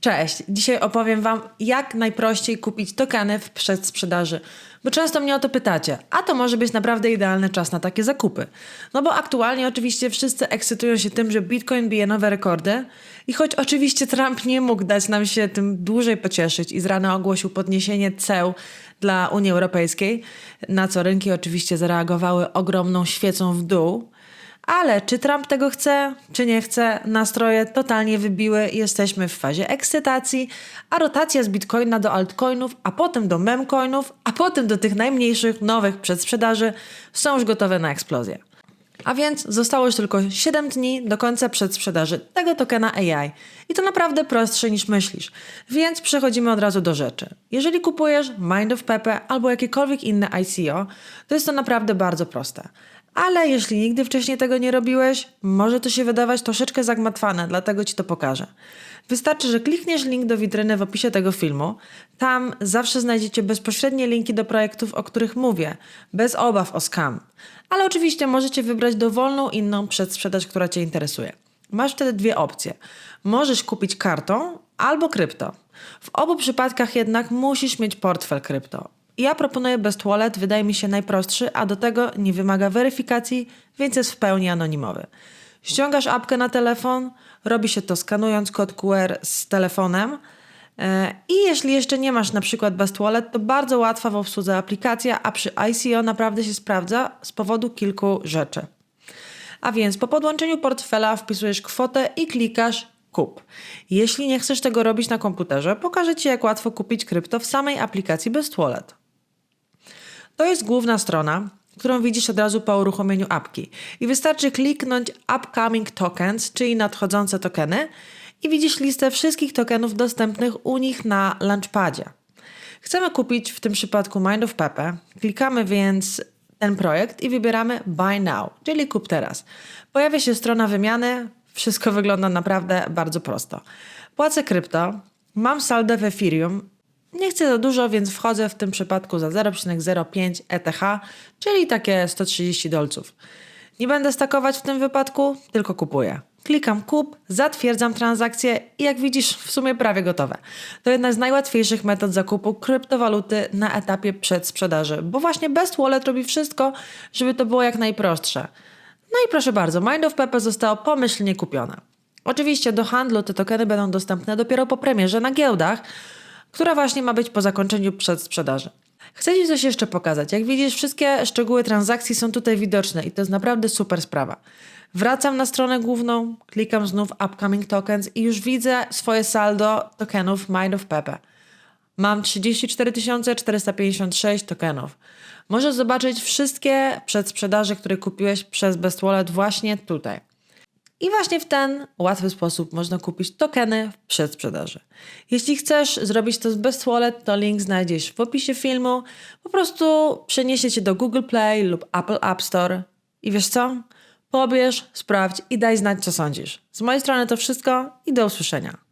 Cześć! Dzisiaj opowiem Wam, jak najprościej kupić tokeny w przedsprzedaży. Bo często mnie o to pytacie, a to może być naprawdę idealny czas na takie zakupy. No bo aktualnie oczywiście wszyscy ekscytują się tym, że Bitcoin bije nowe rekordy i choć oczywiście Trump nie mógł dać nam się tym dłużej pocieszyć i z rana ogłosił podniesienie ceł dla Unii Europejskiej, na co rynki oczywiście zareagowały ogromną świecą w dół, ale czy Trump tego chce, czy nie chce, nastroje totalnie wybiły, jesteśmy w fazie ekscytacji, a rotacja z bitcoina do altcoinów, a potem do memcoinów, a potem do tych najmniejszych, nowych przedsprzedaży są już gotowe na eksplozję. A więc zostało już tylko 7 dni do końca przedsprzedaży tego tokena AI. I to naprawdę prostsze niż myślisz. Więc przechodzimy od razu do rzeczy. Jeżeli kupujesz Mind of Pepe albo jakiekolwiek inne ICO, to jest to naprawdę bardzo proste. Ale jeśli nigdy wcześniej tego nie robiłeś, może to się wydawać troszeczkę zagmatwane, dlatego ci to pokażę. Wystarczy, że klikniesz link do witryny w opisie tego filmu. Tam zawsze znajdziecie bezpośrednie linki do projektów, o których mówię, bez obaw o scam. Ale oczywiście możecie wybrać dowolną inną przedsprzedaż, która Cię interesuje. Masz wtedy dwie opcje. Możesz kupić kartą albo krypto. W obu przypadkach jednak musisz mieć portfel krypto. Ja proponuję Best Wallet, wydaje mi się najprostszy, a do tego nie wymaga weryfikacji, więc jest w pełni anonimowy. Ściągasz apkę na telefon, robi się to skanując kod QR z telefonem. E, I jeśli jeszcze nie masz na przykład Best Wallet, to bardzo łatwa w obsłudze aplikacja, a przy ICO naprawdę się sprawdza z powodu kilku rzeczy. A więc po podłączeniu portfela wpisujesz kwotę i klikasz kup. Jeśli nie chcesz tego robić na komputerze, pokażę Ci jak łatwo kupić krypto w samej aplikacji Best Wallet. To jest główna strona, którą widzisz od razu po uruchomieniu apki. I wystarczy kliknąć Upcoming Tokens, czyli nadchodzące tokeny i widzisz listę wszystkich tokenów dostępnych u nich na Launchpadzie. Chcemy kupić w tym przypadku Mind of Pepe. Klikamy więc ten projekt i wybieramy Buy Now, czyli kup teraz. Pojawia się strona wymiany, wszystko wygląda naprawdę bardzo prosto. Płacę krypto, mam saldo w Ethereum, nie chcę za dużo, więc wchodzę w tym przypadku za 0,05 ETH, czyli takie 130 dolców. Nie będę stakować w tym wypadku, tylko kupuję. Klikam kup, zatwierdzam transakcję i jak widzisz, w sumie prawie gotowe. To jedna z najłatwiejszych metod zakupu kryptowaluty na etapie przedsprzedaży, bo właśnie Best Wallet robi wszystko, żeby to było jak najprostsze. No i proszę bardzo, Mind of Pepe zostało pomyślnie kupione. Oczywiście do handlu te tokeny będą dostępne dopiero po premierze na giełdach, która właśnie ma być po zakończeniu przedsprzedaży. Chcę Ci coś jeszcze pokazać. Jak widzisz, wszystkie szczegóły transakcji są tutaj widoczne i to jest naprawdę super sprawa. Wracam na stronę główną, klikam znów Upcoming Tokens i już widzę swoje saldo tokenów Mind of Pepe. Mam 34 456 tokenów. Możesz zobaczyć wszystkie przedsprzedaże, które kupiłeś przez Best Wallet właśnie tutaj. I właśnie w ten łatwy sposób można kupić tokeny w przedsprzedaży. Jeśli chcesz zrobić to z Best Wallet, to link znajdziesz w opisie filmu. Po prostu przeniesie cię do Google Play lub Apple App Store. I wiesz co? Pobierz, sprawdź i daj znać, co sądzisz. Z mojej strony to wszystko i do usłyszenia.